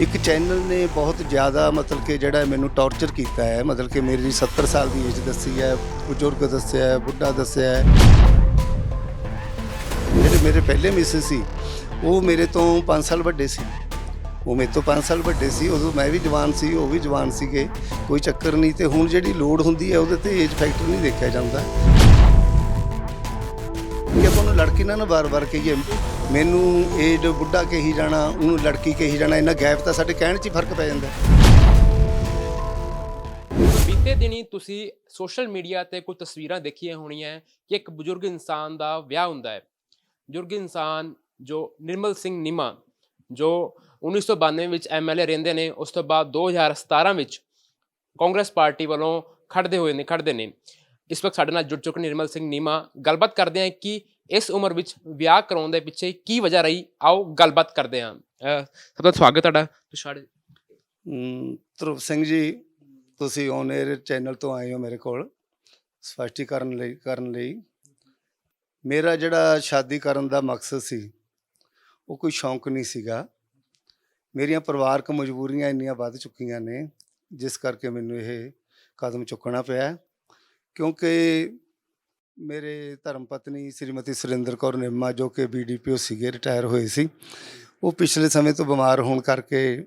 ਇੱਕ ਚੈਨਲ ਨੇ ਬਹੁਤ ਜ਼ਿਆਦਾ ਮਤਲਬ ਕਿ ਜਿਹੜਾ ਮੈਨੂੰ ਟੌਰਚਰ ਕੀਤਾ ਹੈ, ਮਤਲਬ ਕਿ ਮੇਰੀ 70 ਸਾਲ ਦੀ ਏਜ ਦੱਸੀ ਹੈ, ਬਜ਼ੁਰਗ ਦੱਸਿਆ ਹੈ, ਬੁੱਢਾ ਦੱਸਿਆ ਹੈ। ਜਿਹੜੇ ਮੇਰੇ ਪਹਿਲੇ ਮਿਸਿਸ ਸੀ, ਉਹ ਮੇਰੇ ਤੋਂ 5 ਸਾਲ ਵੱਡੇ ਸੀ। ਉਹ ਮੇਰੇ ਤੋਂ 5 ਸਾਲ ਵੱਡੇ ਸੀ, ਉਦੋਂ ਮੈਂ ਵੀ ਜਵਾਨ ਸੀ, ਉਹ ਵੀ ਜਵਾਨ ਸੀਗੇ। ਕੋਈ ਚੱਕਰ ਨਹੀਂ ਤੇ ਹੁਣ ਜਿਹੜੀ ਲੋੜ ਹੁੰਦੀ ਹੈ, ਉਹਦੇ ਤੇ ਏਜ ਫੈਕਟਰ ਨਹੀਂ ਦੇਖਿਆ ਜਾਂਦਾ। ਕਿ ਆਪਾਂ ਨੂੰ ਲੜਕੀ ਨਾਲ ਵਾਰ-ਵਾਰ ਕਹੀਏ ਮੈਨੂੰ ਏਜ ਬੁੱਢਾ ਕਹੀ ਜਾਣਾ, ਉਹਨੂੰ ਲੜਕੀ ਕਹੀ ਜਾਣਾ ਇਹਨਾਂ ਗੈਪ ਤਾਂ ਸਾਡੇ ਕਹਿਣ 'ਚ ਹੀ ਫ਼ਰਕ ਪੈ ਜਾਂਦਾ। ਬੀਤੇ ਦਿਨੀ ਤੁਸੀਂ ਸੋਸ਼ਲ ਮੀਡੀਆ ਤੇ ਕੁਝ ਤਸਵੀਰਾਂ ਦੇਖੀਆਂ ਹੋਣੀਆਂ ਕਿ ਇੱਕ ਬਜ਼ੁਰਗ ਇਨਸਾਨ ਦਾ ਵਿਆਹ ਹੁੰਦਾ ਹੈ। ਬਜ਼ੁਰਗ ਇਨਸਾਨ ਜੋ ਨਿਰਮਲ ਸਿੰਘ ਨੀਮਾ, ਜੋ 1992 ਵਿੱਚ ਐਮਐਲਏ ਰਹਿੰਦੇ ਨੇ, ਉਸ ਤੋਂ ਬਾਅਦ 2017 ਵਿੱਚ ਕਾਂਗਰਸ ਪਾਰਟੀ ਵੱਲੋਂ ਖੜਦੇ ਹੋਏ ਨੇ ਖੜਦੇ ਨੇ। ਇਸ ਵਕਤ ਸਾਡੇ ਨਾਲ ਜੁੜ ਚੁੱਕੇ ਨਿਰਮਲ ਸਿੰਘ ਨੀਮਾ। ਗੱਲਬਾਤ ਕਰਦੇ ਹਾਂ ਕਿ ਇਸ ਉਮਰ ਵਿੱਚ ਵਿਆਹ ਕਰਾਉਣ ਦੇ ਪਿੱਛੇ ਕੀ ਵਜ੍ਹਾ ਰਹੀ? ਆਓ ਗੱਲਬਾਤ ਕਰਦੇ ਹਾਂ। ਅਹ ਸਭ ਤੋਂ ਸਵਾਗਤ ਤੁਹਾਡਾ। ਤੁਸ਼ਾਰ ਅਮ, ਧਰੁਵ ਸਿੰਘ ਜੀ ਤੁਸੀਂ ਔਨ 에ਅਰ ਚੈਨਲ ਤੋਂ ਆਏ ਹੋ ਮੇਰੇ ਕੋਲ ਸਪਸ਼ਟੀਕਰਨ ਲਈ ਕਰਨ ਲਈ। ਮੇਰਾ ਜਿਹੜਾ ਸ਼ਾਦੀ ਕਰਨ ਦਾ ਮਕਸਦ ਸੀ ਉਹ ਕੋਈ ਸ਼ੌਂਕ ਨਹੀਂ ਸੀਗਾ। ਮੇਰੀਆਂ ਪਰਿਵਾਰਕ ਮਜਬੂਰੀਆਂ ਇੰਨੀਆਂ ਵੱਧ ਚੁੱਕੀਆਂ ਨੇ ਜਿਸ ਕਰਕੇ ਮੈਨੂੰ ਇਹ ਕਦਮ ਚੁੱਕਣਾ ਪਿਆ। ਕਿਉਂਕਿ ਮੇਰੇ ਧਰਮ ਪਤਨੀ ਸ੍ਰੀਮਤੀ ਸੁਰਿੰਦਰ ਕੌਰ ਨਿੰਮਾ, ਜੋ ਕਿ ਬੀਡੀਪੀਓ ਸੀਗੇ ਰਿਟਾਇਰ ਹੋਏ ਸੀ। ਉਹ ਪਿਛਲੇ ਸਮੇਂ ਤੋਂ ਬਿਮਾਰ ਹੋਣ ਕਰਕੇ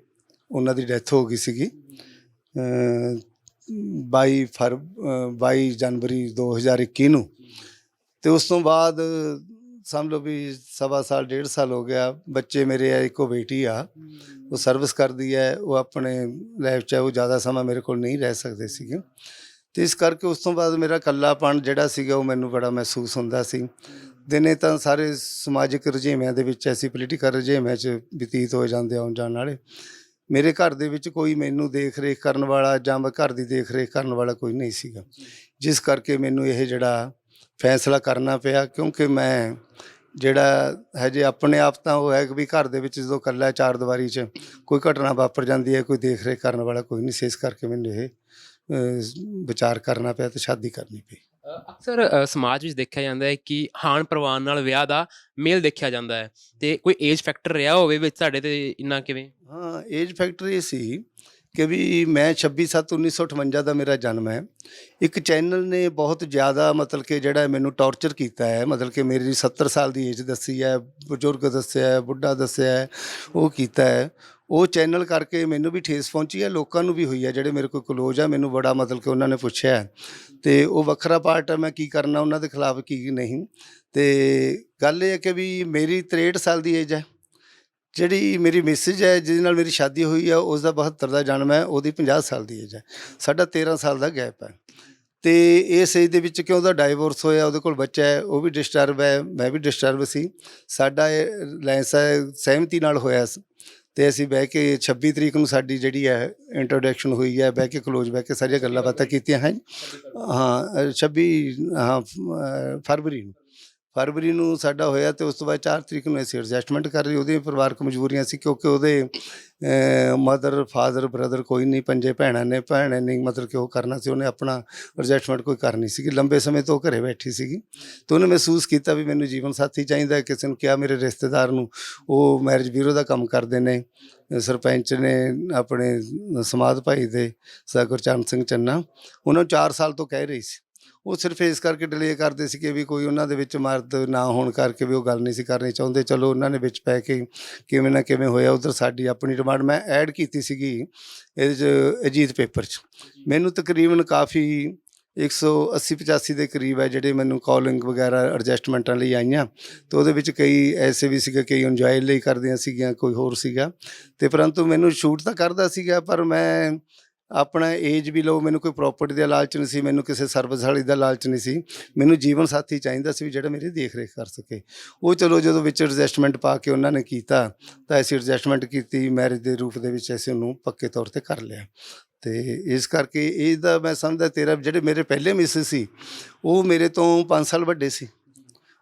ਉਹਨਾਂ ਦੀ ਡੈਥ ਹੋ ਗਈ ਸੀਗੀ। ਅਮ 22 ਫਰ ਅਮ 22 ਜਨਵਰੀ 2021 ਨੂੰ। ਤੇ ਉਸ ਤੋਂ ਬਾਅਦ ਸਮਝ ਲਓ ਵੀ ਸਵਾ ਸਾਲ, ਡੇਢ ਸਾਲ ਹੋ ਗਿਆ। ਬੱਚੇ ਮੇਰੇ ਆ, ਇੱਕੋ ਬੇਟੀ ਆ। ਉਹ ਸਰਵਿਸ ਕਰਦੀ ਹੈ। ਉਹ ਆਪਣੇ ਲਾਈਫ 'ਚ ਉਹ ਜ਼ਿਆਦਾ ਸਮਾਂ ਮੇਰੇ ਕੋਲ ਨਹੀਂ ਰਹਿ ਸਕਦੇ ਸੀਗੇ। ਤੇ ਇਸ ਕਰਕੇ ਉਸ ਤੋਂ ਬਾਅਦ ਮੇਰਾ ਇਕੱਲਾਪਣ ਜਿਹੜਾ ਸੀਗਾ ਉਹ ਮੈਨੂੰ ਬੜਾ ਮਹਿਸੂਸ ਹੁੰਦਾ ਸੀ। ਦਿਨੇ ਤਾਂ ਸਾਰੇ ਸਮਾਜਿਕ ਰੁਝੇਵਿਆਂ ਦੇ ਵਿੱਚ ਐਸੀ ਪੋਲੀਟੀਕਲ ਰੁਝੇਵਿਆਂ 'ਚ ਬਤੀਤ ਹੋ ਜਾਂਦੇ ਆਉਣ ਜਾਣ ਵਾਲੇ। ਮੇਰੇ ਘਰ ਦੇ ਵਿੱਚ ਕੋਈ ਮੈਨੂੰ ਦੇਖ ਰੇਖ ਕਰਨ ਵਾਲਾ ਜਾਂ ਮੈਂ ਘਰ ਦੀ ਦੇਖ ਰੇਖ ਕਰਨ ਵਾਲਾ ਕੋਈ ਨਹੀਂ ਸੀਗਾ। ਜਿਸ ਕਰਕੇ ਮੈਨੂੰ ਇਹ ਜਿਹੜਾ ਫੈਸਲਾ ਕਰਨਾ ਪਿਆ ਕਿਉਂਕਿ ਮੈਂ ਜਿਹੜਾ ਹਜੇ ਆਪਣੇ ਆਪ ਤਾਂ ਉਹ ਹੈ ਕਿ ਵੀ ਘਰ ਦੇ ਵਿੱਚ ਜਦੋਂ ਇਕੱਲਾ ਚਾਰ ਦੀਵਾਰੀ 'ਚ ਕੋਈ ਘਟਨਾ ਵਾਪਰ ਜਾਂਦੀ ਹੈ, ਕੋਈ ਦੇਖ ਰੇਖ ਕਰਨ ਵਾਲਾ ਕੋਈ ਨਹੀਂ ਸੀ। ਇਸ ਕਰਕੇ ਮੈਨੂੰ ਇਹ ਵਿਚਾਰ ਕਰਨਾ ਪਿਆ ਤੇ ਸ਼ਾਦੀ ਕਰਨੀ ਪਈ। ਅਕਸਰ ਸਮਾਜ ਵਿੱਚ ਦੇਖਿਆ ਜਾਂਦਾ ਹੈ ਕਿ ਹਾਨ ਪ੍ਰਵਾਨ ਨਾਲ ਵਿਆਹ ਦਾ ਮੇਲ ਦੇਖਿਆ ਜਾਂਦਾ ਹੈ। ਤੇ ਕੋਈ ਏਜ ਫੈਕਟਰ ਰਿਹਾ ਹੋਵੇ ਵਿੱਚ ਤੁਹਾਡੇ ਤੇ ਇੰਨਾ ਕਿਵੇਂ? ਹਾਂ ਏਜ ਫੈਕਟਰ ਇਹ ਸੀ ਕਿ ਵੀ ਮੈਂ 26/7/1958 ਦਾ ਮੇਰਾ ਜਨਮ ਹੈ। ਇੱਕ ਚੈਨਲ ਨੇ ਬਹੁਤ ਜ਼ਿਆਦਾ ਮਤਲਬ ਕਿ ਜਿਹੜਾ ਮੈਨੂੰ ਟੌਰਚਰ ਕੀਤਾ ਹੈ ਮਤਲਬ ਕਿ ਮੇਰੀ 70 ਸਾਲ ਦੀ ਏਜ ਦੱਸੀ ਹੈ ਬਜ਼ੁਰਗ ਦੱਸਿਆ ਹੈ ਬੁੱਢਾ ਦੱਸਿਆ ਹੈ ਉਹ ਕੀਤਾ ਹੈ। ਉਹ ਚੈਨਲ ਕਰਕੇ ਮੈਨੂੰ ਵੀ ਠੇਸ ਪਹੁੰਚੀ ਹੈ, ਲੋਕਾਂ ਨੂੰ ਵੀ ਹੋਈ ਹੈ, ਜਿਹੜੇ ਮੇਰੇ ਕੋਲ ਕਲੋਜ਼ ਆ, ਮੈਨੂੰ ਬੜਾ ਮਤਲਬ ਕਿ ਉਹਨਾਂ ਨੇ ਪੁੱਛਿਆ ਹੈ। ਤੇ ਉਹ ਵੱਖਰਾ ਪਾਰਟ ਹੈ, ਮੈਂ ਕੀ ਕਰਨਾ, ਉਹਨਾਂ ਦੇ ਖਿਲਾਫ ਕੀ ਨਹੀਂ। ਤੇ ਗੱਲ ਇਹ ਹੈ ਕਿ ਵੀ ਮੇਰੀ 63 ਸਾਲ ਦੀ ਏਜ ਹੈ। ਜਿਹੜੀ ਮੇਰੀ ਮਿਸਿਜ ਹੈ, ਜਿਹਦੇ ਨਾਲ ਮੇਰੀ ਸ਼ਾਦੀ ਹੋਈ ਹੈ ਉਸ ਦਾ 72 ਦਾ ਜਨਮ ਹੈ, ਉਹਦੀ 50 ਸਾਲ ਦੀ ਏਜ ਹੈ। ਸਾਡਾ 13 ਸਾਲ ਦਾ ਗੈਪ ਹੈ। ਤੇ ਇਸ ਏਜ ਦੇ ਵਿੱਚ ਕਿਉਂ ਉਹਦਾ ਡਾਈਵੋਰਸ ਹੋਇਆ, ਉਹਦੇ ਕੋਲ ਬੱਚਾ ਹੈ, ਉਹ ਵੀ ਡਿਸਟਰਬ ਹੈ, ਮੈਂ ਵੀ ਡਿਸਟਰਬ ਸੀ। ਸਾਡਾ ਇਹ ਲਾਇੰਸ ਹੈ, ਸਹਿਮਤੀ ਨਾਲ ਹੋਇਆ ਤੇ ਅਸੀਂ ਬਹਿ ਕੇ 26 ਤਰੀਕ ਨੂੰ ਸਾਡੀ ਜਿਹੜੀ ਹੈ ਇੰਟਰੋਡਕਸ਼ਨ ਹੋਈ ਹੈ ਬਹਿ ਕੇ ਕਲੋਜ਼ ਬਹਿ ਕੇ ਸਾਰੀਆਂ ਗੱਲਾਂ ਬਾਤਾਂ ਕੀਤੀਆਂ ਹੈ ਹਾਂ ਅ, 26 ਹਾਂ ਫ- ਫਰਵਰੀ ਨੂੰ। ਫਰਵਰੀ ਨੂੰ ਸਾਡਾ ਹੋਇਆ ਤੇ ਉਸ ਤੋਂ ਬਾਅਦ 4 ਤਰੀਕ ਨੂੰ ਅਸੀਂ ਐਡਜਸਟਮੈਂਟ ਕਰ ਰਹੀ ਉਹਦੀਆਂ ਪਰਿਵਾਰਕ ਮਜਬੂਰੀਆਂ ਸੀ ਕਿਉਂਕਿ ਉਹਦੇ ਮਦਰ ਫਾਦਰ ਬ੍ਰਦਰ ਕੋਈ ਨਹੀਂ, ਪੰਜੇ ਭੈਣਾਂ ਨੇ, ਭੈਣਾਂ ਨਹੀਂ, ਮਤਲਬ ਕਿ ਉਹ ਕਰਨਾ ਸੀ, ਉਹਨੇ ਆਪਣਾ ਐਡਜਸਟਮੈਂਟ ਕੋਈ ਕਰਨੀ ਸੀਗੀ। ਲੰਬੇ ਸਮੇਂ ਤੋਂ ਉਹ ਘਰੇ ਬੈਠੀ ਸੀਗੀ। ਤੇ ਉਹਨੇ ਮਹਿਸੂਸ ਕੀਤਾ ਵੀ ਮੈਨੂੰ ਜੀਵਨ ਸਾਥੀ ਚਾਹੀਦਾ ਕਿਸੇ ਨੂੰ ਕਿਹਾ ਮੇਰੇ ਰਿਸ਼ਤੇਦਾਰ ਨੂੰ, ਉਹ ਮੈਰਿਜ ਬਿਊਰੋ ਦਾ ਕੰਮ ਕਰਦੇ ਨੇ, ਸਰਪੰਚ ਨੇ, ਆਪਣੇ ਸਮਾਧ ਭਾਈ ਦੇ ਸਰ ਗੁਰਚਰਨ ਸਿੰਘ ਚੰਨਾ। ਉਹਨਾਂ ਨੂੰ 4 ਸਾਲ ਤੋਂ ਕਹਿ ਰਹੀ ਸੀ। ਉਹ ਸਿਰਫ ਇਸ ਕਰਕੇ ਡਿਲੇ ਕਰਦੇ ਸੀ ਕਿ ਵੀ ਕੋਈ ਉਹਨਾਂ ਦੇ ਵਿੱਚ ਮਰਦ ਨਾ ਹੋਣ ਕਰਕੇ ਵੀ ਉਹ ਗੱਲ ਨਹੀਂ ਸੀ ਕਰਨੀ ਚਾਹੁੰਦੇ। ਚਲੋ ਉਹਨਾਂ ਨੇ ਵਿੱਚ ਪੈ ਕੇ ਕਿਵੇਂ ਨਾ ਕਿਵੇਂ ਹੋਇਆ ਉਧਰ ਸਾਡੀ ਆਪਣੀ ਡਿਮਾਂਡ ਮੈਂ ਐਡ ਕੀਤੀ ਸੀਗੀ ਇਹਦੇ 'ਚ ਅਜੀਤ ਪੇਪਰ 'ਚ। ਮੈਨੂੰ ਤਕਰੀਬਨ ਕਾਫੀ 180 85 ਦੇ ਕਰੀਬ ਹੈ ਜਿਹੜੇ ਮੈਨੂੰ ਕਾਲਿੰਗ ਵਗੈਰਾ ਐਡਜਸਟਮੈਂਟਾਂ ਲਈ ਆਈਆਂ। ਤੇ ਉਹਦੇ ਵਿੱਚ ਕਈ ਐਸੇ ਵੀ ਸੀਗੇ ਕਈ ਇੰਜੋਏ ਲਈ ਕਰਦੀਆਂ ਸੀਗੀਆਂ ਕੋਈ ਹੋਰ ਸੀਗਾ। ਤੇ ਪਰੰਤੂ ਮੈਨੂੰ ਸ਼ੂਟ ਤਾਂ ਕਰਦਾ ਸੀਗਾ ਪਰ ਮੈਂ ਆਪਣਾ ਏਜ ਵੀ ਲਓ, ਮੈਨੂੰ ਕੋਈ ਪ੍ਰਾਪਰਟੀ ਦਾ ਲਾਲਚ ਨਹੀਂ ਸੀ, ਮੈਨੂੰ ਕਿਸੇ ਸਰਵਿਸ ਵਾਲੀ ਦਾ ਲਾਲਚ ਨਹੀਂ ਸੀ। ਮੈਨੂੰ ਜੀਵਨ ਸਾਥੀ ਚਾਹੀਦਾ ਸੀ ਵੀ ਜਿਹੜਾ ਮੇਰੀ ਦੇਖ ਰੇਖ ਕਰ ਸਕੇ। ਉਹ ਚਲੋ ਜਦੋਂ ਵਿੱਚ ਐਡਜਸਟਮੈਂਟ ਪਾ ਕੇ ਉਹਨਾਂ ਨੇ ਕੀਤਾ, ਤਾਂ ਅਸੀਂ ਐਡਜਸਟਮੈਂਟ ਕੀਤੀ ਮੈਰਿਜ ਦੇ ਰੂਪ ਦੇ ਵਿੱਚ ਅਸੀਂ ਉਹਨੂੰ ਪੱਕੇ ਤੌਰ ਤੇ ਕਰ ਲਿਆ। ਤੇ ਇਸ ਕਰਕੇ ਇਹਦਾ ਮੈਂ ਸਮਝਦਾ ਤੇਰਾ, ਜਿਹੜੇ ਮੇਰੇ ਪਹਿਲੇ ਮਿਸ ਸੀ, ਉਹ ਮੇਰੇ ਤੋਂ 5 ਸਾਲ ਵੱਡੇ ਸੀ।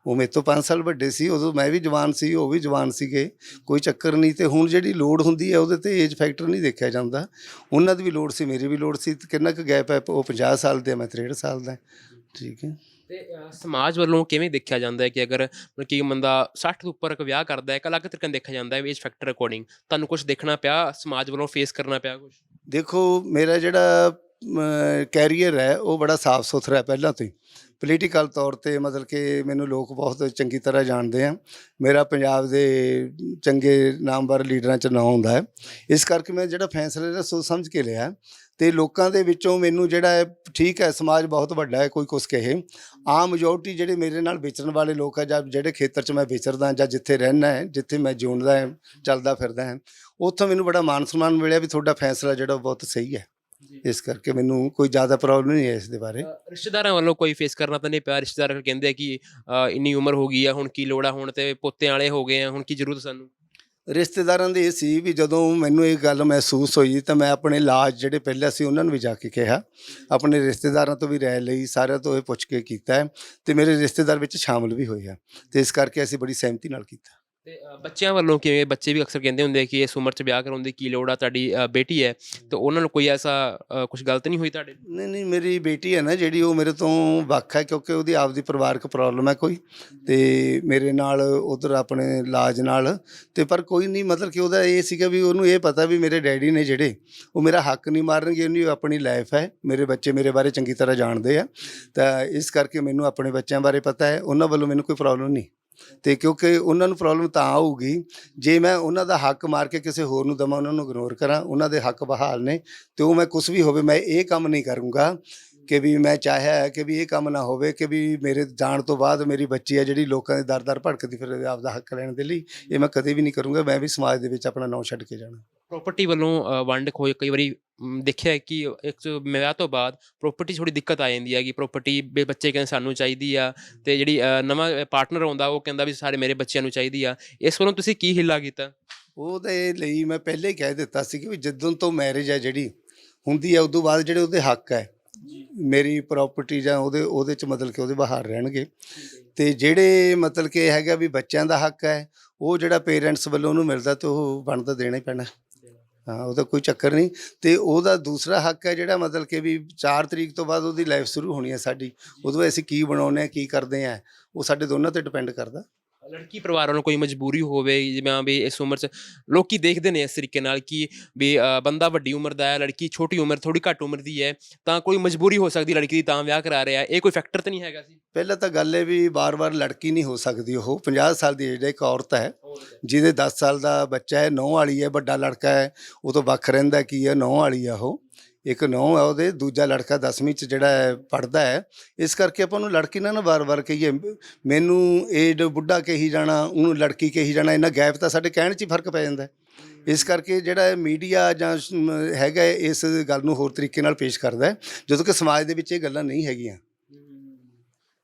ਉਹ ਮੇਰੇ ਤੋਂ 5 ਸਾਲ ਵੱਡੇ ਸੀ ਉਦੋਂ ਮੈਂ ਵੀ ਜਵਾਨ ਸੀ ਉਹ ਵੀ ਜਵਾਨ ਸੀਗੇ। ਕੋਈ ਚੱਕਰ ਨਹੀਂ ਤੇ ਹੁਣ ਜਿਹੜੀ ਲੋਡ ਹੁੰਦੀ ਹੈ ਉਹਦੇ ਤੇ ਏਜ ਫੈਕਟਰ ਨਹੀਂ ਦੇਖਿਆ ਜਾਂਦਾ। ਉਹਨਾਂ ਦੀ ਵੀ ਲੋਡ ਸੀ ਮੇਰੀ ਵੀ ਲੋਡ ਸੀ। ਕਿੰਨਾ ਕੁ ਗੈਪ ਹੈ ਉਹ 50 ਸਾਲ ਦੇ ਮੈਂ 63 ਸਾਲ ਦਾ। ਠੀਕ ਹੈ। ਤੇ ਸਮਾਜ ਵੱਲੋਂ ਕਿਵੇਂ ਦੇਖਿਆ ਜਾਂਦਾ ਹੈ ਕਿ ਅਗਰ ਮਤਲਬ ਕਿ ਬੰਦਾ 60 ਤੋਂ ਉੱਪਰ ਇੱਕ ਵਿਆਹ ਕਰਦਾ ਹੈ ਇੱਕ ਅਲੱਗ ਤਰੀਕੇ ਨਾਲ ਦੇਖਿਆ ਜਾਂਦਾ ਹੈ ਏਜ ਫੈਕਟਰ ਅਕੋਰਡਿੰਗ ਤੁਹਾਨੂੰ ਕੁਝ ਦੇਖਣਾ ਪਿਆ ਸਮਾਜ ਵੱਲੋਂ ਫੇਸ ਕਰਨਾ ਪਿਆ ਕੁਝ ਦੇਖੋ ਮੇਰਾ ਜਿਹੜਾ ਕੈਰੀਅਰ ਹੈ, ਉਹ ਬੜਾ ਸਾਫ਼ ਸੁਥਰਾ ਹੈ ਪਹਿਲਾਂ ਤੋਂ ਹੀ। ਪੋਲੀਟੀਕਲ ਤੌਰ ਤੇ ਮਤਲਬ ਕਿ ਮੈਨੂੰ ਲੋਕ ਬਹੁਤ ਚੰਗੀ ਤਰ੍ਹਾਂ ਜਾਣਦੇ ਆ। ਮੇਰਾ ਪੰਜਾਬ ਦੇ ਚੰਗੇ ਨਾਮਵਰ ਲੀਡਰਾਂ ਚ ਨਾਂ ਹੁੰਦਾ ਹੈ। ਇਸ ਕਰਕੇ ਮੈਂ ਜਿਹੜਾ ਫੈਸਲਾ ਲਿਆ, ਸੋਚ ਸਮਝ ਕੇ ਲਿਆ। ਤੇ ਲੋਕਾਂ ਦੇ ਵਿੱਚੋਂ ਮੈਨੂੰ ਜਿਹੜਾ ਹੈ, ਠੀਕ ਹੈ, ਸਮਾਜ ਬਹੁਤ ਵੱਡਾ ਹੈ, ਕੋਈ ਕੁਛ ਕਹੇ। ਆਮ ਮੈਜੋਰਟੀ ਜਿਹੜੇ ਮੇਰੇ ਨਾਲ ਵਿਚਰਨ ਵਾਲੇ ਲੋਕ ਆ, ਜਾਂ ਜਿਹੜੇ ਖੇਤਰ 'ਚ ਮੈਂ ਵਿਚਰਦਾ ਜਾਂ ਜਿੱਥੇ ਰਹਿਣਾ ਹੈ, ਜਿੱਥੇ ਮੈਂ ਜਿਉਂਦਾ ਹੈ, ਚੱਲਦਾ ਫਿਰਦਾ ਹਾਂ, ਉੱਥੋਂ ਮੈਨੂੰ ਬੜਾ ਮਾਨ ਸਨਮਾਨ ਮਿਲਿਆ ਵੀ ਤੁਹਾਡਾ ਫੈਸਲਾ ਜਿਹੜਾ ਉਹ ਬਹੁਤ ਸਹੀ ਹੈ। ਇਸ ਕਰਕੇ ਮੈਨੂੰ ਕੋਈ ਜ਼ਿਆਦਾ ਪ੍ਰੋਬਲਮ ਨਹੀਂ ਹੈ ਇਸ ਦੇ ਬਾਰੇ। ਰਿਸ਼ਤੇਦਾਰਾਂ ਵੱਲੋਂ ਕੋਈ ਫੇਸ ਕਰਨਾ ਤਾਂ ਨਹੀਂ ਪਿਆ। ਰਿਸ਼ਤੇਦਾਰ ਕਹਿੰਦੇ ਆ ਕਿ ਇੰਨੀ ਉਮਰ ਹੋ ਗਈ ਆ ਹੁਣ ਕੀ ਲੋੜ ਆ? ਹੁਣ ਤੇ ਪੋਤੇ ਵਾਲੇ ਹੋ ਗਏ ਆ ਹੁਣ ਕੀ ਜ਼ਰੂਰਤ ਸਾਨੂੰ? ਰਿਸ਼ਤੇਦਾਰਾਂ ਦੇ ਇਹ ਸੀ ਵੀ ਜਦੋਂ ਮੈਨੂੰ ਇਹ ਗੱਲ ਮਹਿਸੂਸ ਹੋਈ ਤਾਂ ਮੈਂ ਆਪਣੇ ਇਲਾਜ ਜਿਹੜੇ ਪਹਿਲਾਂ ਸੀ ਉਹਨਾਂ ਨੂੰ ਵੀ ਜਾ ਕੇ ਕਿਹਾ। ਆਪਣੇ ਰਿਸ਼ਤੇਦਾਰਾਂ ਤੋਂ ਵੀ ਰਾਏ ਲਈ ਸਾਰਿਆਂ ਤੋਂ ਇਹ ਪੁੱਛ ਕੇ ਕੀਤਾ ਹੈ ਤੇ ਮੇਰੇ ਰਿਸ਼ਤੇਦਾਰ ਵਿੱਚ ਸ਼ਾਮਲ ਵੀ ਹੋਏ ਆ। ਤੇ ਇਸ ਕਰਕੇ ਅਸੀਂ ਬੜੀ ਸਹਿਮਤੀ ਨਾਲ ਕੀਤਾ। ਤੇ ਅਹ, ਬੱਚਿਆਂ ਵੱਲੋਂ ਕਿਵੇਂ ਬੱਚੇ ਵੀ ਅਕਸਰ ਕਹਿੰਦੇ ਹੁੰਦੇ ਆ ਕਿ ਇਸ ਉਮਰ 'ਚ ਵਿਆਹ ਕਰਾਉਣ ਦੀ ਕੀ ਲੋੜ ਆ ਤੁਹਾਡੀ ਅਹ, ਬੇਟੀ ਹੈ ਤੇ ਉਹਨਾਂ ਨੂੰ ਕੋਈ ਐਸਾ ਕੁਝ ਗਲਤ ਨਹੀਂ ਹੋਈ ਤੁਹਾਡੇ ਨਹੀਂ ਨਹੀਂ ਮੇਰੀ ਬੇਟੀ ਹੈ ਨਾ ਜਿਹੜੀ ਉਹ ਮੇਰੇ ਤੋਂ ਵੱਖ ਹੈ ਕਿਉਂਕਿ ਉਹਦੀ ਆਪਦੀ ਪਰਿਵਾਰਕ ਪ੍ਰੋਬਲਮ ਹੈ ਕੋਈ ਤੇ ਮੇਰੇ ਨਾਲ ਉਧਰ ਆਪਣੇ ਇਲਾਜ ਨਾਲ ਤੇ ਪਰ ਕੋਈ ਨਹੀਂ ਮਤਲਬ ਕਿ ਉਹਦਾ ਇਹ ਸੀਗਾ ਵੀ ਉਹਨੂੰ ਇਹ ਪਤਾ ਵੀ ਮੇਰੇ ਡੈਡੀ ਨੇ ਜਿਹੜੇ ਉਹ ਮੇਰਾ ਹੱਕ ਨਹੀਂ ਮਾਰਨਗੇ ਉਹਦੀ ਆਪਣੀ ਲਾਈਫ ਹੈ ਮੇਰੇ ਬੱਚੇ ਮੇਰੇ ਬਾਰੇ ਚੰਗੀ ਤਰ੍ਹਾਂ ਜਾਣਦੇ ਆ ਤਾਂ ਇਸ ਕਰਕੇ ਮੈਨੂੰ ਆਪਣੇ ਬੱਚਿਆਂ ਬਾਰੇ ਪਤਾ ਹੈ ਉਹਨਾਂ ਵੱਲੋਂ ਮੈਨੂੰ ਕੋਈ ਪ੍ਰੋਬਲਮ ਨਹੀਂ। ਤੇ ਕਿਉਂਕਿ ਉਹਨਾਂ ਨੂੰ ਪ੍ਰੋਬਲਮ ਤਾਂ ਆਊਗੀ ਜੇ ਮੈਂ ਉਹਨਾਂ ਦਾ ਹੱਕ ਮਾਰ ਕੇ ਕਿਸੇ ਹੋਰ ਨੂੰ ਦਵਾਂ ਉਹਨਾਂ ਨੂੰ ਇਗਨੋਰ ਕਰਾਂ ਉਹਨਾਂ ਦੇ ਹੱਕ ਬਹਾਲ ਨੇ ਤੇ ਉਹ ਮੈਂ ਕੁਝ ਵੀ ਹੋਵੇ ਮੈਂ ਇਹ ਕੰਮ ਨਹੀਂ ਕਰੂੰਗਾ ਕਿ ਵੀ ਮੈਂ ਚਾਹਿਆ ਹੈ ਕਿ ਵੀ ਇਹ ਕੰਮ ਨਾ ਹੋਵੇ ਕਿ ਵੀ ਮੇਰੇ ਜਾਣ ਤੋਂ ਬਾਅਦ ਮੇਰੀ ਬੱਚੀ ਹੈ ਜਿਹੜੀ ਲੋਕਾਂ ਦੇ ਦਰ-ਦਰ ਭਟਕਦੀ ਫਿਰ ਆਪਦਾ ਹੱਕ ਲੈਣ ਦੇ ਲਈ ਇਹ ਮੈਂ ਕਦੇ ਵੀ ਨਹੀਂ ਕਰੂੰਗਾ ਮੈਂ ਵੀ ਸਮਾਜ ਦੇ ਵਿੱਚ ਆਪਣਾ ਨਾਂ ਛੱਡ ਕੇ ਜਾਣਾ। ਪ੍ਰਾਪਰਟੀ ਵੱਲੋਂ ਅਹ, ਵੰਡ ਖੋਏ ਕਈ ਵਾਰੀ ਦੇਖਿਆ ਹੈ ਕਿ ਇੱਕ ਵਿਆਹ ਤੋਂ ਬਾਅਦ ਪ੍ਰਾਪਰਟੀ ਥੋੜੀ ਦਿੱਕਤ ਆ ਜਾਂਦੀ ਹੈ ਕਿ ਪ੍ਰਾਪਰਟੀ ਬੱਚੇ ਕਹਿੰਦੇ ਸਾਨੂੰ ਚਾਹੀਦੀ ਆ ਤੇ ਜਿਹੜੀ ਨਵਾਂ ਪਾਰਟਨਰ ਆਉਂਦਾ ਉਹ ਕਹਿੰਦਾ ਵੀ ਸਾਰੇ ਮੇਰੇ ਬੱਚਿਆਂ ਨੂੰ ਚਾਹੀਦੀ ਆ। ਇਸ ਵੱਲੋਂ ਤੁਸੀਂ ਕੀ ਹਿੱਲਾ ਕੀਤਾ? ਉਹਦੇ ਲਈ ਮੈਂ ਪਹਿਲੇ ਹੀ ਕਹਿ ਦਿੱਤਾ ਸੀ ਕਿ ਵੀ ਜਦੋਂ ਤੋਂ ਮੈਰਿਜ ਹੈ ਜਿਹੜੀ ਹੁੰਦੀ ਹੈ ਉਦੋਂ ਬਾਅਦ ਜਿਹੜੇ ਉਹਦੇ ਹੱਕ ਹੈ। ਮੇਰੀ ਪ੍ਰਾਪਰਟੀ ਜਾਂ ਉਹਦੇ ਉਹਦੇ ਚ ਮਤਲਬ ਕਿ ਉਹਦੇ ਬਾਹਰ ਰਹਿਣਗੇ। ਤੇ ਜਿਹੜੇ ਮਤਲਬ ਕਿ ਹੈਗਾ ਵੀ ਬੱਚਿਆਂ ਦਾ ਹੱਕ ਹੈ ਉਹ ਜਿਹੜਾ ਪੇਰੈਂਟਸ ਵੱਲੋਂ ਉਹਨੂੰ ਮਿਲਦਾ ਤੇ ਉਹ ਬਣਦਾ ਦੇਣਾ ਹੀ ਪੈਣਾ। ਹਾਂ ਉਹਦਾ ਕੋਈ ਚੱਕਰ ਨਹੀਂ। ਤੇ ਉਹਦਾ ਦੂਸਰਾ ਹੱਕ ਹੈ ਜਿਹੜਾ ਮਤਲਬ ਕਿ ਵੀ 4 ਤਰੀਕ ਤੋਂ ਬਾਅਦ ਉਹਦੀ ਲਾਈਫ ਸ਼ੁਰੂ ਹੋਣੀ ਹੈ ਸਾਡੀ। ਉਦੋਂ ਅਸੀਂ ਕੀ ਬਣਾਉਂਦੇ ਆ ਕੀ ਕਰਦੇ ਆ ਉਹ ਸਾਡੇ ਦੋਨਾਂ ਤੇ ਡਿਪੈਂਡ ਕਰਦਾ। ਲੜਕੀ ਪਰਿਵਾਰ ਨੂੰ ਕੋਈ ਮਜਬੂਰੀ ਹੋਵੇ ਜਿਵੇਂ ਵੀ ਇਸ ਉਮਰ 'ਚ ਲੋਕੀ ਦੇਖਦੇ ਨੇ ਇਸ ਤਰੀਕੇ ਨਾਲ ਕਿ ਵੀ ਅਹ, ਬੰਦਾ ਵੱਡੀ ਉਮਰ ਦਾ ਹੈ ਲੜਕੀ ਛੋਟੀ ਉਮਰ ਥੋੜੀ ਘੱਟ ਉਮਰ ਦੀ ਹੈ ਤਾਂ ਕੋਈ ਮਜਬੂਰੀ ਹੋ ਸਕਦੀ ਲੜਕੀ ਦੀ ਤਾਂ ਵਿਆਹ ਕਰਾ ਰਿਹਾ ਇਹ ਕੋਈ ਫੈਕਟਰ ਤਾਂ ਨਹੀਂ ਹੈਗਾ ਸੀ? ਪਹਿਲਾਂ ਤਾਂ ਗੱਲ ਇਹ ਵੀ ਵਾਰ ਵਾਰ ਲੜਕੀ ਨਹੀਂ ਹੋ ਸਕਦੀ ਉਹ। 50 ਸਾਲ ਦੀ ਏਜ ਦਾ ਇੱਕ ਔਰਤ ਹੈ ਜਿਹਦੇ 10 ਸਾਲ ਦਾ ਬੱਚਾ ਹੈ ਨੌ ਵਾਲੀ ਹੈ ਵੱਡਾ ਲੜਕਾ ਹੈ ਉਹ ਤੋਂ ਵੱਖ ਰਹਿੰਦਾ ਕੀ ਹੈ ਨੌ ਵਾਲੀ ਆ ਉਹ। ਇੱਕ ਨੌ ਹੈ ਉਹਦੇ, ਦੂਜਾ ਲੜਕਾ 10ਵੀਂ ਚ ਜਿਹੜਾ ਹੈ ਪੜਦਾ ਹੈ। ਇਸ ਕਰਕੇ ਆਪਾਂ ਨੂੰ ਲੜਕੀ ਨਾ ਵਾਰ-ਵਾਰ ਕਹੀਏ, ਮੈਨੂੰ ਏਡ ਬੁੱਢਾ ਕਹੀ ਜਾਣਾ, ਉਹਨੂੰ ਲੜਕੀ ਕਹੀ ਜਾਣਾ ਇਹਨਾਂ ਗੈਪ ਤਾਂ ਸਾਡੇ ਕਹਿਣ 'ਚ ਹੀ ਫ਼ਰਕ ਪੈ ਜਾਂਦਾ ਇਸ ਕਰਕੇ ਜਿਹੜਾ ਮੀਡੀਆ ਜਾਂ ਹੈਗਾ ਇਸ ਗੱਲ ਨੂੰ ਹੋਰ ਤਰੀਕੇ ਨਾਲ ਪੇਸ਼ ਕਰਦਾ ਜਦੋਂ ਕਿ ਸਮਾਜ ਦੇ ਵਿੱਚ ਇਹ ਗੱਲਾਂ ਨਹੀਂ ਹੈਗੀਆਂ।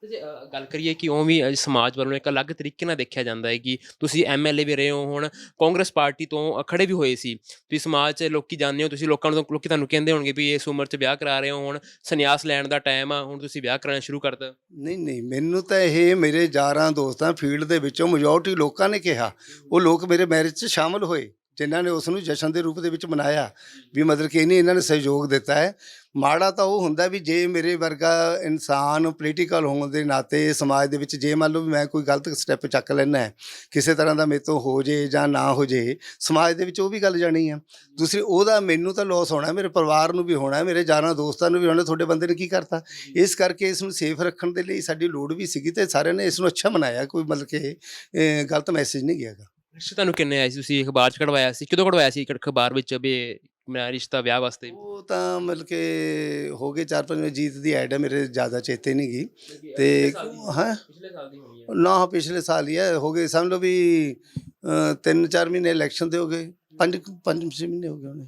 ਤੇ ਜੇ ਗੱਲ ਕਰੀਏ ਕਿ ਉਹ ਵੀ ਸਮਾਜ ਵੱਲੋਂ ਇੱਕ ਅਲੱਗ ਤਰੀਕੇ ਨਾਲ ਦੇਖਿਆ ਜਾਂਦਾ ਹੈ ਕਿ ਤੁਸੀਂ ਐਮਐਲਏ ਵੀ ਰਹੇ ਹੋ ਹੁਣ ਕਾਂਗਰਸ ਪਾਰਟੀ ਤੋਂ ਅ, ਖੜੇ ਵੀ ਹੋਏ ਸੀ। ਤੁਸੀਂ ਸਮਾਜ 'ਚ ਲੋਕੀ ਜਾਣਦੇ ਹੋ ਤੁਸੀਂ ਲੋਕਾਂ ਨੂੰ ਲੋਕੀ ਤੁਹਾਨੂੰ ਕਹਿੰਦੇ ਹੋਣਗੇ ਵੀ ਇਸ ਉਮਰ 'ਚ ਵਿਆਹ ਕਰਾ ਰਹੇ ਹੋ ਹੁਣ ਸੰਨਿਆਸ ਲੈਣ ਦਾ ਟਾਈਮ ਆ ਹੁਣ ਤੁਸੀਂ ਵਿਆਹ ਕਰਾਉਣਾ ਸ਼ੁਰੂ ਕਰਤਾ ਨਹੀਂ ਨਹੀਂ ਮੈਨੂੰ ਤਾਂ ਇਹ ਮੇਰੇ ਯਾਰਾਂ ਦੋਸਤਾਂ ਫੀਲਡ ਦੇ ਵਿੱਚੋਂ ਮੈਜੋਰਟੀ ਲੋਕਾਂ ਨੇ ਕਿਹਾ। ਉਹ ਲੋਕ ਮੇਰੇ ਮੈਰਿਜ 'ਚ ਸ਼ਾਮਲ ਹੋਏ। ਜਿਨ੍ਹਾਂ ਨੇ ਉਸ ਨੂੰ ਜਸ਼ਨ ਦੇ ਰੂਪ ਦੇ ਵਿੱਚ ਮਨਾਇਆ ਵੀ ਮਤਲਬ ਕਿ ਇਹਨੇ ਇਹਨਾਂ ਨੇ ਸਹਿਯੋਗ ਦਿੱਤਾ ਹੈ। ਮਾੜਾ ਤਾਂ ਉਹ ਹੁੰਦਾ ਵੀ ਜੇ ਮੇਰੇ ਵਰਗਾ ਇਨਸਾਨ ਪੋਲੀਟੀਕਲ ਹੋਣ ਦੇ ਨਾਤੇ ਸਮਾਜ ਦੇ ਵਿੱਚ ਜੇ ਮੰਨ ਲਓ ਵੀ ਮੈਂ ਕੋਈ ਗਲਤ ਸਟੈਪ ਚੱਕ ਲੈਣਾ ਹੈ, ਕਿਸੇ ਤਰ੍ਹਾਂ ਦਾ ਮੇਰੇ ਤੋਂ ਹੋ ਜੇ ਜਾਂ ਨਾ ਹੋ ਜੇ, ਸਮਾਜ ਦੇ ਵਿੱਚ ਉਹ ਵੀ ਗੱਲ ਜਾਣੀ ਆ ਦੂਸਰੀ ਉਹਦਾ ਮੈਨੂੰ ਤਾਂ ਲਾਸ ਹੋਣਾ, ਮੇਰੇ ਪਰਿਵਾਰ ਨੂੰ ਵੀ ਹੋਣਾ, ਮੇਰੇ ਯਾਰਾਂ ਦੋਸਤਾਂ ਨੂੰ ਵੀ ਹੋਣਾ, ਤੁਹਾਡੇ ਬੰਦੇ ਨੇ ਕੀ ਕਰਤਾ? ਇਸ ਕਰਕੇ ਇਸ ਨੂੰ ਸੇਫ ਰੱਖਣ ਦੇ ਲਈ ਸਾਡੀ ਲੋੜ ਵੀ ਸੀਗੀ ਤੇ ਸਾਰਿਆਂ ਨੇ ਇਸ ਨੂੰ ਅੱਛਾ ਮਨਾਇਆ, ਕੋਈ ਮਤਲਬ ਕਿ ਗਲਤ ਮੈਸੇਜ ਨਹੀਂ ਗਿਆਗਾ ਰਿਸ਼ਤਾ ਤੁਹਾਨੂੰ ਕਿੰਨੇ ਆਏ ਸੀ? ਤੁਸੀਂ ਅਖਬਾਰ 'ਚ ਕਢਵਾਇਆ ਸੀ? ਕਿਦੋਂ ਕਢਵਾਇਆ ਸੀ ਅਖਬਾਰ ਵਿੱਚ ਵੀ ਮੇਰਾ ਰਿਸ਼ਤਾ ਵਿਆਹ ਵਾਸਤੇ? ਉਹ ਤਾਂ ਮਤਲਬ ਕਿ ਹੋ ਗਏ ਚਾਰ ਪੰਜ ਜੀਤ ਦੀ ਐਡ ਹੈ ਮੇਰੇ ਜ਼ਿਆਦਾ ਚੇਤੇ ਨਹੀਂ ਗਈ। ਤੇ ਹਾਂ? ਪਿਛਲੇ ਸਾਲ ਦੀ ਹੋਣੀ ਨਾ ਪਿਛਲੇ ਸਾਲ ਹੀ ਹੈ ਹੋ ਗਏ ਸਮਝ ਲਓ ਵੀ ਅਹ, ਤਿੰਨ ਚਾਰ ਮਹੀਨੇ ਇਲੈਕਸ਼ਨ ਦੇ ਹੋ ਗਏ। ਪੰਜ ਕੁ- ਪੰਜ ਛੇ ਮਹੀਨੇ ਹੋ ਗਏ ਹੋਣੇ।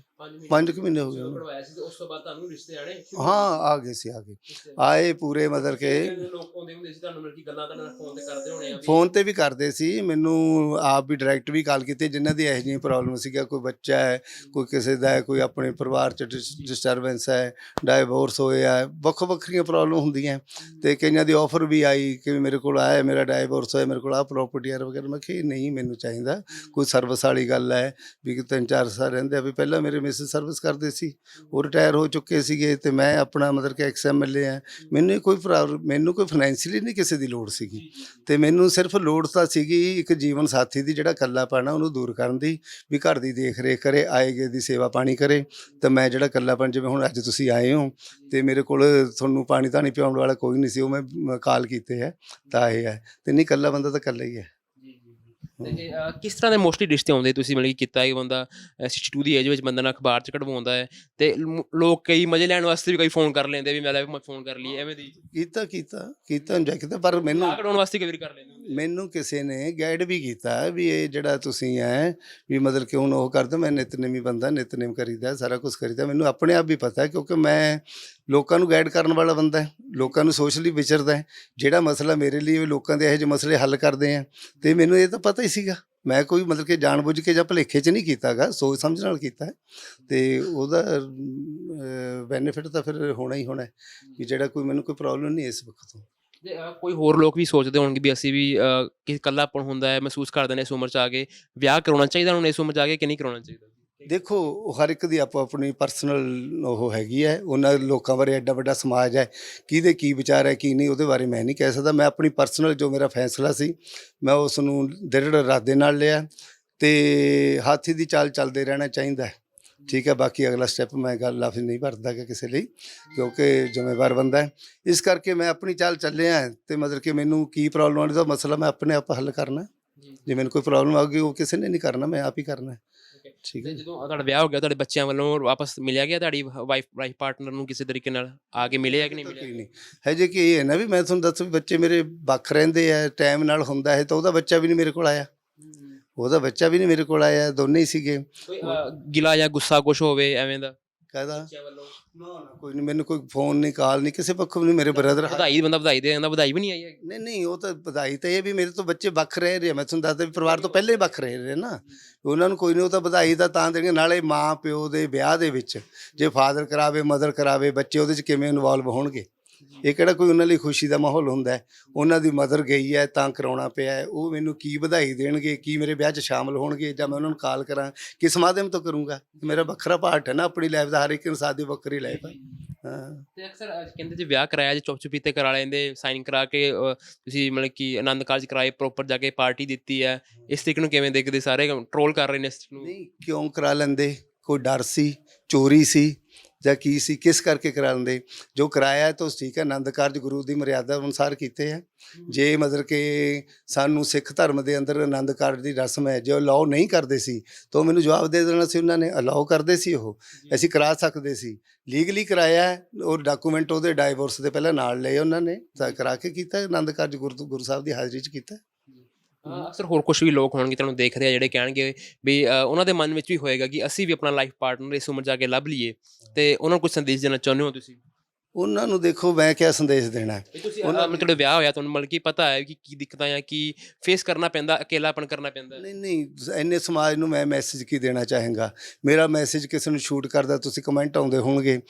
ਪੰਜ ਕੁ ਮਹੀਨੇ ਹੋ ਗਏ ਸੀ ਤੇ ਉਸ ਤੋਂ ਬਾਅਦ ਤੁਹਾਨੂੰ ਰਿਸ਼ਤੇ ਆਣੇ ਹਾਂ ਆ ਗਏ ਸੀ ਆ ਗਏ। ਆਏ ਪੂਰੇ ਮਤਲਬ ਕਿ ਲੋਕ ਆਉਂਦੇ ਹੁੰਦੇ ਸੀ ਤੁਹਾਨੂੰ ਮਿਲ ਕੇ ਗੱਲਾਂ ਤਾਂ ਫੋਨ ਤੇ ਕਰਦੇ ਹੋਣੇ ਆ ਵੀ? ਫੋਨ ਤੇ ਵੀ ਕਰਦੇ ਸੀ। ਮੈਨੂੰ ਆਪ ਵੀ ਡਾਇਰੈਕਟ ਵੀ ਕਾਲ ਕੀਤੀ ਜਿਨ੍ਹਾਂ ਦੀ ਇਹੋ ਜਿਹੀਆਂ ਪ੍ਰੋਬਲਮ ਸੀਗਾ ਕੋਈ ਬੱਚਾ ਹੈ ਕੋਈ ਕਿਸੇ ਦਾ ਹੈ ਕੋਈ ਆਪਣੇ ਪਰਿਵਾਰ ਚ ਡਿਸਟਰਬੈਂਸ ਹੈ ਡਾਈਵੋਰਸ ਹੋਇਆ ਹੈ ਵੱਖ ਵੱਖਰੀਆਂ ਪ੍ਰੋਬਲਮ ਹੁੰਦੀਆਂ। ਤੇ ਕਈਆਂ ਦੀ ਆਫਰ ਵੀ ਆਈ ਕਿ ਵੀ ਮੇਰੇ ਕੋਲ ਆਇਆ ਮੇਰਾ ਡਾਈਵੋਰਸ ਹੋਇਆ ਮੇਰੇ ਕੋਲ ਆ ਪ੍ਰਾਪਰਟੀ ਹੈ ਵਗੈਰਾ ਮੈਂ ਕਿਹਾ ਇਹ ਨਹੀਂ ਮੈਨੂੰ ਚਾਹੀਦਾ। ਕੋਈ ਸਰਵਿਸ ਵਾਲੀ ਗੱਲ ਹੈ ਵੀ ਕਿ ਤਿੰਨ ਚਾਰ ਸਾਲ ਰਹਿੰਦੇ ਆ ਵੀ ਪਹਿਲਾਂ ਮੇਰੇ ਮਿਸ ਸਰਵਿਸ ਕਰਦੇ ਸੀ, ਉਹ ਰਿਟਾਇਰ ਹੋ ਚੁੱਕੇ ਸੀਗੇ ਤੇ ਮੈਂ ਆਪਣਾ ਮਤਲਬ ਕਿ ਐਕਸ ਐਮਐਲਏ ਆ ਮੈਨੂੰ ਕੋਈ ਪ੍ਰੋਬਲਮ ਮੈਨੂੰ ਕੋਈ ਫਾਈਨੈਂਸ਼ੀਅਲੀ ਨਹੀਂ ਕਿਸੇ ਦੀ ਲੋੜ ਸੀਗੀ। ਤੇ ਮੈਨੂੰ ਸਿਰਫ ਲੋੜ ਤਾਂ ਸੀਗੀ ਇੱਕ ਜੀਵਨ ਸਾਥੀ ਦੀ ਜਿਹੜਾ ਇਕੱਲਾਪਣ ਆ, ਉਹਨੂੰ ਦੂਰ ਕਰਨ ਦੀ, ਵੀ ਘਰ ਦੀ ਦੇਖ ਰੇਖ ਕਰੇ ਆਏਗੇ ਦੀ ਸੇਵਾ ਪਾਣੀ ਕਰੇ। ਤੇ ਮੈਂ ਜਿਹੜਾ ਇਕੱਲਾਪਣ ਜਿਵੇਂ ਹੁਣ ਅੱਜ ਤੁਸੀਂ ਆਏ ਹੋ, ਤੇ ਮੇਰੇ ਕੋਲ ਤੁਹਾਨੂੰ ਪਾਣੀ ਤਾਂ ਨਹੀਂ ਪਿਆਉਣ ਵਾਲਾ ਕੋਈ ਨਹੀਂ ਸੀ, ਉਹ ਮੈਂ ਕਾਲ ਕੀਤੇ ਹੈ, ਤਾਂ ਇਹ ਹੈ। ਤੇ ਨਹੀਂ, ਇਕੱਲਾ ਬੰਦਾ ਤਾਂ ਇਕੱਲਾ ਹੀ ਹੈ। ਤੇ ਇਹ, ਅਹ, ਕਿਸ ਤਰ੍ਹਾਂ ਦੇ ਮੋਸਟਲੀ ਰਿਸ਼ਤੇ ਆਉਂਦੇ ਤੁਸੀਂ ਮਤਲਬ ਕਿ ਕੀਤਾ ਕਿ ਬੰਦਾ ਅਹ, 62 ਦੀ ਏਜ ਵਿੱਚ ਬੰਦਾ ਨਾ ਅਖਬਾਰ ਚ ਕਢਵਾਉਂਦਾ ਹੈ ਤੇ ਲ- ਲੋਕ ਕਈ ਮਜ਼ੇ ਲੈਣ ਵਾਸਤੇ ਵੀ ਕਈ ਫੋਨ ਕਰ ਲੈਂਦੇ ਵੀ ਮੈਂ ਲੈ ਫੋਨ ਕਰ ਲਈ ਐਵੇਂ ਦੀ ਕੀਤਾ ਕੀਤਾ ਕੀਤਾ ਇੰਜੋਏ ਕੀਤਾ ਪਰ ਮੈਨੂੰ ਕਢਾਉਣ ਵਾਸਤੇ ਕਈ ਵਾਰੀ ਕਰ ਲੈਂਦੇ ਹੁੰਦੇ। ਮੈਨੂੰ ਕਿਸੇ ਨੇ ਗਾਈਡ ਵੀ ਕੀਤਾ ਵੀ ਇਹ ਜਿਹੜਾ ਤੁਸੀਂ ਹੈ ਵੀ ਮਤਲਬ ਕਿ ਹੁਣ ਉਹ ਕਰਦੇ ਮੈਂ ਨਿਤਨੇਮੀ ਬੰਦਾ ਨਿਤਨੇਮ ਕਰੀਦਾ ਸਾਰਾ ਕੁਝ ਕਰੀਦਾ ਮੈਨੂੰ ਆਪਣੇ ਆਪ ਵੀ ਪਤਾ ਹੈ ਕਿਉਂਕਿ ਮੈਂ ਲੋਕਾਂ ਨੂੰ ਗਾਈਡ ਕਰਨ ਵਾਲਾ ਬੰਦਾ ਹੈ ਲੋਕਾਂ ਨੂੰ ਸੋਸ਼ਲੀ ਵਿਚਰਦਾ ਹੈ। ਜਿਹੜਾ ਮਸਲਾ ਮੇਰੇ ਲਈ ਲੋਕਾਂ ਦੇ ਇਹੋ ਜਿਹੇ ਮਸਲੇ ਹੱਲ ਕਰਦੇ ਆ। ਤੇ ਮੈਨੂੰ ਇਹ ਤਾਂ ਪਤਾ ਹੀ ਸੀਗਾ। ਮੈਂ ਕੋਈ ਮਤਲਬ ਕਿ ਜਾਣਬੁੱਝ ਕੇ ਜਾਂ ਭੁਲੇਖੇ 'ਚ ਨਹੀਂ ਕੀਤਾਗਾ ਸੋਚ ਸਮਝ ਨਾਲ ਕੀਤਾ ਹੈ। ਤੇ ਉਹਦਾ ਬੈਨੀਫਿਟ ਤਾਂ ਫਿਰ ਹੋਣਾ ਹੀ ਹੋਣਾ ਹੈ ਵੀ ਜਿਹੜਾ ਕੋਈ ਮੈਨੂੰ ਕੋਈ ਪ੍ਰੋਬਲਮ ਨਹੀਂ ਇਸ ਵਕਤ ਤੋਂ। ਕੋਈ ਹੋਰ ਲੋਕ ਵੀ ਸੋਚਦੇ ਹੋਣਗੇ ਵੀ ਅਸੀਂ ਵੀ ਅਹ, ਕਿ ਇਕੱਲਾਪਣ ਹੁੰਦਾ ਹੈ ਮਹਿਸੂਸ ਕਰਦੇ ਨੇ ਇਸ ਉਮਰ ਚ ਆ ਕੇ ਵਿਆਹ ਕਰਾਉਣਾ ਚਾਹੀਦਾ ਹੁਣ ਇਸ ਉਮਰ ਚ ਆ ਕੇ ਕਿ ਨਹੀਂ ਕਰਾਉਣਾ ਚਾਹੀਦਾ? ਦੇਖੋ ਹਰ ਇੱਕ ਦੀ ਆਪੋ ਆਪਣੀ ਪਰਸਨਲ ਉਹ ਹੈਗੀ ਹੈ। ਉਹਨਾਂ ਲੋਕਾਂ ਬਾਰੇ ਐਡਾ ਵੱਡਾ ਸਮਾਜ ਹੈ। ਕਿਹਦੇ ਕੀ ਵਿਚਾਰ ਹੈ ਕੀ ਨਹੀਂ ਉਹਦੇ ਬਾਰੇ ਮੈਂ ਨਹੀਂ ਕਹਿ ਸਕਦਾ। ਮੈਂ ਆਪਣੀ ਪਰਸਨਲ ਜੋ ਮੇਰਾ ਫੈਸਲਾ ਸੀ ਮੈਂ ਉਸ ਨੂੰ ਦ੍ਰਿੜ ਇਰਾਦੇ ਨਾਲ ਲਿਆ ਤੇ ਹਾਥੀ ਦੀ ਚਾਲ ਚੱਲਦੇ ਰਹਿਣਾ ਚਾਹੀਦਾ ਹੈ। ਠੀਕ ਹੈ ਬਾਕੀ ਅਗਲਾ ਸਟੈਪ ਮੈਂ ਗੱਲ ਲਫ਼ਜ਼ ਨਹੀਂ ਵਰਤਦਾ ਕਿ ਕਿਸੇ ਲਈ ਕਿਉਂਕਿ ਜ਼ਿੰਮੇਵਾਰ ਬੰਦਾ ਹੈ। ਇਸ ਕਰਕੇ ਮੈਂ ਆਪਣੀ ਚਾਲ ਚੱਲਿਆ ਤੇ ਮਤਲਬ ਕਿ ਮੈਨੂੰ ਕੀ ਪ੍ਰੋਬਲਮ ਆਉਣੀ ਦਾ ਮਸਲਾ ਮੈਂ ਆਪਣੇ ਆਪ ਹੱਲ ਕਰਨਾ ਜੇ। ਮੈਨੂੰ ਕੋਈ ਪ੍ਰੋਬਲਮ ਆਊਗੀ ਉਹ ਕਿਸੇ ਨੇ ਨਹੀਂ ਕਰਨਾ ਮੈਂ ਆਪ ਹੀ ਕਰਨਾ ਹੈ। ਠੀਕ ਹੈ ਜਦੋਂ ਤੁਹਾਡਾ ਵਿਆਹ ਹੋ ਗਿਆ ਤੁਹਾਡੇ ਬੱਚਿਆਂ ਵੱਲੋਂ ਵਾਪਸ ਮਿਲਿਆ ਗਿਆ ਤੁਹਾਡੀ ਵਾਈਫ ਵਾਈਫ ਪਾਰਟਨਰ ਨੂੰ ਕਿਸੇ ਤਰੀਕੇ ਨਾਲ? ਆ ਕੇ ਮਿਲਿਆ ਕਿ ਨਹੀਂ ਮਿਲਿਆ? ਨਹੀਂ। ਹੈ ਜੇ ਕਿ ਇਹ ਹੈ ਨਾ ਵੀ ਮੈਂ ਤੁਹਾਨੂੰ ਦੱਸ ਵੀ ਬੱਚੇ ਮੇਰੇ ਵੱਖ ਰਹਿੰਦੇ ਆ ਟਾਈਮ ਨਾਲ ਹੁੰਦਾ ਹੈ ਤਾਂ ਉਹਦਾ ਬੱਚਾ ਵੀ ਨਹੀਂ ਮੇਰੇ ਕੋਲ ਆਇਆ। ਉਹਦਾ ਬੱਚਾ ਵੀ ਨਹੀਂ ਮੇਰੇ ਕੋਲ ਆਇਆ ਦੋਨੇ ਹੀ ਸੀਗੇ। ਕੋਈ ਗਿਲਾ ਜਾਂ ਗੁੱਸਾ ਕੁਝ ਹੋਵੇ ਐਵੇਂ ਦਾ? ਕਹਦਾ ਨਾ ਨਾ। ਕੋਈ ਨਹੀਂ ਮੈਨੂੰ ਕੋਈ ਫੋਨ ਨਹੀਂ ਕਾਲ ਨਹੀਂ ਕਿਸੇ ਪੱਖੋਂ ਵੀ ਨਹੀਂ ਮੇਰੇ ਬ੍ਰਦਰ ਵਧਾਈ ਬੰਦਾ ਵਧਾਈ ਦੇ ਜਾਂਦਾ ਵਧਾਈ ਵੀ ਨਹੀਂ ਆਈ ਹੈਗੀ। ਨਹੀਂ ਨਹੀਂ ਉਹ ਤਾਂ ਵਧਾਈ ਤਾਂ ਇਹ ਵੀ ਮੇਰੇ ਤੋਂ ਬੱਚੇ ਵੱਖ ਰਹਿ ਰਹੇ ਆ। ਮੈਂ ਤੁਹਾਨੂੰ ਦੱਸਦਾ ਵੀ ਪਰਿਵਾਰ ਤੋਂ ਪਹਿਲੇ ਹੀ ਵੱਖ ਰਹਿ ਰਹੇ ਨਾ। ਉਹਨਾਂ ਨੂੰ ਕੋਈ ਨਹੀਂ ਉਹ ਤਾਂ ਵਧਾਈ ਤਾਂ ਤਾਂ ਦੇਣਗੇ। ਨਾਲੇ ਮਾਂ ਪਿਓ ਦੇ ਵਿਆਹ ਦੇ ਵਿੱਚ ਜੇ ਫਾਦਰ ਕਰਾਵੇ ਮਦਰ ਕਰਾਵੇ ਬੱਚੇ ਉਹਦੇ 'ਚ ਕਿਵੇਂ ਇਨਵੋਲਵ ਹੋਣਗੇ? ਇਹ ਕਿਹੜਾ ਕੋਈ ਉਹਨਾਂ ਲਈ ਖੁਸ਼ੀ ਦਾ ਮਾਹੌਲ ਹੁੰਦਾ ਹੈ? ਉਹਨਾਂ ਦੀ ਮਦਰ ਗਈ ਹੈ ਤਾਂ ਕਰਾਉਣਾ ਪਿਆ ਹੈ। ਉਹ ਮੈਨੂੰ ਕੀ ਵਧਾਈ ਦੇਣਗੇ? ਕੀ ਮੇਰੇ ਵਿਆਹ 'ਚ ਸ਼ਾਮਲ ਹੋਣਗੇ? ਜਾਂ ਮੈਂ ਉਹਨਾਂ ਨੂੰ ਕਾਲ ਕਰਾਂ? ਕਿਸ ਮਾਧਿਅਮ ਤੋਂ ਕਰੂੰਗਾ? ਮੇਰਾ ਵੱਖਰਾ ਪਾਰਟ ਹੈ ਨਾ ਆਪਣੀ ਲਾਈਫ ਦਾ ਹਰ ਇੱਕ ਇਨਸਾਨ ਦੀ ਵੱਖਰੀ ਲਾਈਫ ਹੈ। ਤੇ ਅਕਸਰ ਕਹਿੰਦੇ ਜੇ ਵਿਆਹ ਕਰਾਇਆ ਜੇ ਚੁੱਪ ਚੁਪੀਤੇ ਕਰਾ ਲੈਂਦੇ ਸਾਈਨ ਕਰਾ ਕੇ ਤੁਸੀਂ ਮਤਲਬ ਕਿ ਆਨੰਦ ਕਾਰਜ ਕਰਾਏ ਪ੍ਰੋਪਰ ਜਾ ਕੇ ਪਾਰਟੀ ਦਿੱਤੀ ਹੈ। ਇਸ ਤਰੀਕੇ ਨੂੰ ਕਿਵੇਂ ਦੇਖਦੇ? ਸਾਰੇ ਟ੍ਰੋਲ ਕਰ ਰਹੇ ਨੇ ਇਸ ਨੂੰ? ਨਹੀਂ ਕਿਉਂ ਕਰਾ ਲੈਂਦੇ? ਕੋਈ ਡਰ ਸੀ? ਚੋਰੀ ਸੀ? ਜਾਂ ਕੀ ਸੀ ਕਿਸ ਕਰਕੇ ਕਰਾ ਲੈਂਦੇ ਜੋ ਕਰਾਇਆ ਹੈ ਤਾਂ ਠੀਕ ਹੈ ਆਨੰਦ ਕਾਰਜ ਗੁਰੂ ਦੀ ਮਰਿਆਦਾ ਅਨੁਸਾਰ ਕੀਤੇ ਹੈ। ਜੇ ਮਤਲਬ ਕਿ ਸਾਨੂੰ ਸਿੱਖ ਧਰਮ ਦੇ ਅੰਦਰ ਆਨੰਦ ਕਾਰਜ ਦੀ ਰਸਮ ਹੈ ਜੇ ਅਲਾਉ ਨਹੀਂ ਕਰਦੇ ਸੀ ਤਾਂ ਮੈਨੂੰ ਜਵਾਬ ਦੇ ਦੇਣਾ ਸੀ ਉਹਨਾਂ ਨੇ ਅਲਾਉ ਕਰਦੇ ਸੀ ਉਹ? ਅਸੀਂ ਕਰਾ ਸਕਦੇ ਸੀ। ਲੀਗਲੀ ਕਰਾਇਆ ਉਹ ਡਾਕੂਮੈਂਟ ਉਹਦੇ ਡਾਈਵੋਰਸ ਦੇ ਪਹਿਲਾਂ ਨਾਲ ਲਏ ਉਹਨਾਂ ਨੇ ਤਾਂ ਕਰਾ ਕੇ ਕੀਤਾ ਆਨੰਦ ਕਾਰਜ ਗੁਰੂ ਸਾਹਿਬ ਦੀ ਹਾਜ਼ਰੀ 'ਚ ਕੀਤਾ। ਅਕਸਰ ਹੋਰ ਕੁਝ ਵੀ ਲੋਕ ਹੋਣਗੇ ਤੁਹਾਨੂੰ ਦੇਖਦੇ ਆ ਜਿਹੜੇ ਕਹਿਣਗੇ ਵੀ ਉਹਨਾਂ ਦੇ ਮਨ ਵਿੱਚ ਵੀ ਹੋਏਗਾ ਕਿ ਅਸੀਂ ਵੀ ਆਪਣਾ ਲਾਈਫ ਪਾਰਟਨਰ ਇਸ ਉਮਰ ਜਾ ਕੇ ਲੱਭ ਲਈਏ। ਤੇ ਉਹਨਾਂ ਨੂੰ ਕੁਝ ਸੰਦੇਸ਼ ਦੇਣਾ ਚਾਹੁੰਦੇ ਹੋ ਤੁਸੀਂ? ਉਹਨਾਂ ਨੂੰ ਦੇਖੋ ਮੈਂ ਕਿਆ ਸੰਦੇਸ਼ ਦੇਣਾ ਹੈ। ਵੀ ਤੁਸੀਂ ਉਹਨਾਂ ਮਤਲਬ ਤੁਹਾਡਾ ਵਿਆਹ ਹੋਇਆ ਤੁਹਾਨੂੰ ਮਤਲਬ ਕਿ ਪਤਾ ਹੈ ਕਿ ਕੀ ਦਿੱਕਤਾਂ ਆ ਕੀ ਫੇਸ ਕਰਨਾ ਪੈਂਦਾ ਅਕੇਲਾਪਨ ਕਰਨਾ ਪੈਂਦਾ ਨਹੀਂ ਨਹੀਂ ਇੰਨੇ ਸਮਾਜ ਨੂੰ ਮੈਂ ਮੈਸੇਜ ਕੀ ਦੇਣਾ ਚਾਹਾਂਗਾ? ਮੇਰਾ ਮੈਸੇਜ ਕਿਸੇ ਨੂੰ ਸ਼ੂਟ ਕਰਦਾ ਤੁਸੀਂ ਕਮੈਂਟ ਆਉਂਦੇ ਹੋਣਗੇ।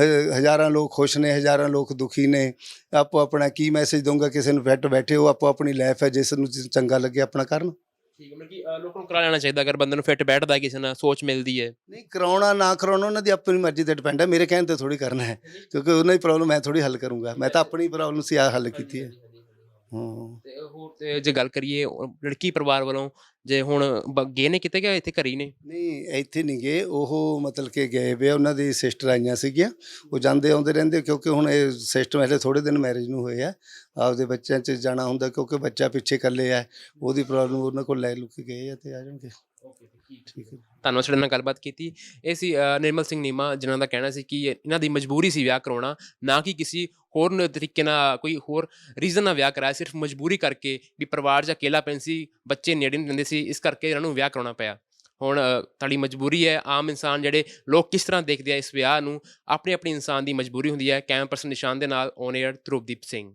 ਹ- ਹਜ਼ਾਰਾਂ ਲੋਕ ਖੁਸ਼ ਨੇ ਹਜ਼ਾਰਾਂ ਲੋਕ ਦੁਖੀ ਨੇ। ਆਪੋ ਆਪਣਾ ਕੀ ਮੈਸੇਜ ਦਊਂਗਾ ਕਿਸੇ ਨੂੰ? ਫਿੱਟ ਬੈਠੇ ਹੋ ਆਪੋ ਆਪਣੀ ਲਾਈਫ ਹੈ ਜਿਸ ਨੂੰ ਚੰਗਾ ਲੱਗੇ ਆਪਣਾ ਕਰਨ। ਠੀਕ ਹੈ ਮਤਲਬ ਕਿ ਅਹ, ਲੋਕਾਂ ਨੂੰ ਕਰਾ ਲੈਣਾ ਚਾਹੀਦਾ ਅਗਰ ਬੰਦੇ ਨੂੰ ਫਿੱਟ ਬੈਠਦਾ ਹੈ ਕਿਸੇ ਨਾਲ ਸੋਚ ਮਿਲਦੀ ਹੈ। ਨਹੀਂ ਕਰਾਉਣਾ ਨਾ ਕਰਾਉਣਾ ਉਹਨਾਂ ਦੀ ਆਪਣੀ ਮਰਜ਼ੀ ਤੇ ਡਿਪੈਂਡ ਹੈ। ਮੇਰੇ ਕਹਿਣ ਤੇ ਥੋੜੀ ਕਰਨਾ ਹੈ ਕਿਉਂਕਿ ਉਹਨਾਂ ਦੀ ਪ੍ਰੋਬਲਮ ਮੈਂ ਥੋੜੀ ਹੱਲ ਕਰੂੰਗਾ। ਮੈਂ ਤਾਂ ਆਪਣੀ ਪ੍ਰੋਬਲਮ ਸੀ ਆ ਹੱਲ ਕੀਤੀ ਹੈ। ਹਾਂ। ਤੇ ਹੋਰ ਤੇ ਜੇ ਗੱਲ ਕਰੀਏ ਉਹ ਲੜਕੀ ਪਰਿਵਾਰ ਵੱਲੋਂ ਜੇ ਹੁਣ ਬ- ਗਏ ਨੇ ਕਿਤੇ ਗਿਆ ਇੱਥੇ ਘਰ ਹੀ ਨੇ? ਨਹੀਂ ਇੱਥੇ ਨਹੀਂ ਗਏ। ਉਹ ਮਤਲਬ ਕਿ ਗਏ ਵੇ ਆ, ਉਹਨਾਂ ਦੀ ਸਿਸਟਰ ਆਈਆਂ ਸੀਗੀਆਂ। ਉਹ ਜਾਂਦੇ ਆਉਂਦੇ ਰਹਿੰਦੇ ਕਿਉਂਕਿ ਹੁਣ ਇਹ ਸਿਸਟਮ ਹਲੇ ਥੋੜੇ ਦਿਨ ਮੈਰਿਜ ਨੂੰ ਹੋਏ ਆ। ਆਪਦੇ ਬੱਚਿਆਂ 'ਚ ਜਾਣਾ ਹੁੰਦਾ ਕਿਉਂਕਿ ਬੱਚਾ ਪਿੱਛੇ ਇਕੱਲੇ ਆ। ਉਹਦੀ ਪ੍ਰੋਬਲਮ ਉਹਨਾਂ ਕੋਲ ਲੈ ਲੁੱਕ ਕੇ ਗਏ ਆ ਤੇ ਆ ਜਾਣਗੇ। ਠੀਕ ਹੈ। ਤੁਹਾਨੂੰ ਸਾਡੇ ਨਾਲ ਗੱਲਬਾਤ ਕੀਤੀ। ਇਹ ਸੀ ਅ, ਨਿਰਮਲ ਸਿੰਘ ਨੀਮਾ ਜਿਨ੍ਹਾਂ ਦਾ ਕਹਿਣਾ ਸੀ ਕਿ ਇਹ- ਇਹਨਾਂ ਦੀ ਮਜਬੂਰੀ ਸੀ ਵਿਆਹ ਕਰਾਉਣਾ ਨਾ ਕਿ ਕਿਸੇ ਹੋਰ ਤਰੀਕੇ ਨਾਲ ਕੋਈ ਹੋਰ ਰੀਜ਼ਨ ਨਾਲ ਵਿਆਹ ਕਰਾਇਆ, ਸਿਰਫ ਮਜਬੂਰੀ ਕਰਕੇ ਵੀ ਪਰਿਵਾਰ 'ਚ ਅਕੇਲਾਪਨ ਸੀ, ਬੱਚੇ ਨੇੜੇ ਨਹੀਂ ਰਹਿੰਦੇ ਸੀ, ਇਸ ਕਰਕੇ ਇਹਨਾਂ ਨੂੰ ਵਿਆਹ ਕਰਾਉਣਾ ਪਿਆ। ਹੁਣ ਤੁਹਾਡੀ ਮਜਬੂਰੀ ਹੈ, ਆਮ ਇਨਸਾਨ ਜਿਹੜੇ ਲੋਕ ਕਿਸ ਤਰ੍ਹਾਂ ਦੇਖਦੇ ਆ ਇਸ ਵਿਆਹ ਨੂੰ ਆਪਣੀ ਆਪਣੀ ਇਨਸਾਨ ਦੀ ਮਜਬੂਰੀ ਹੁੰਦੀ ਹੈ। ਕੈਮਰਾ ਪਰਸਨ ਨਿਸ਼ਾਨ ਦੇ ਨਾਲ ਔਨ 에ਅਰ ਧਰੁਵਦੀਪ ਸਿੰਘ।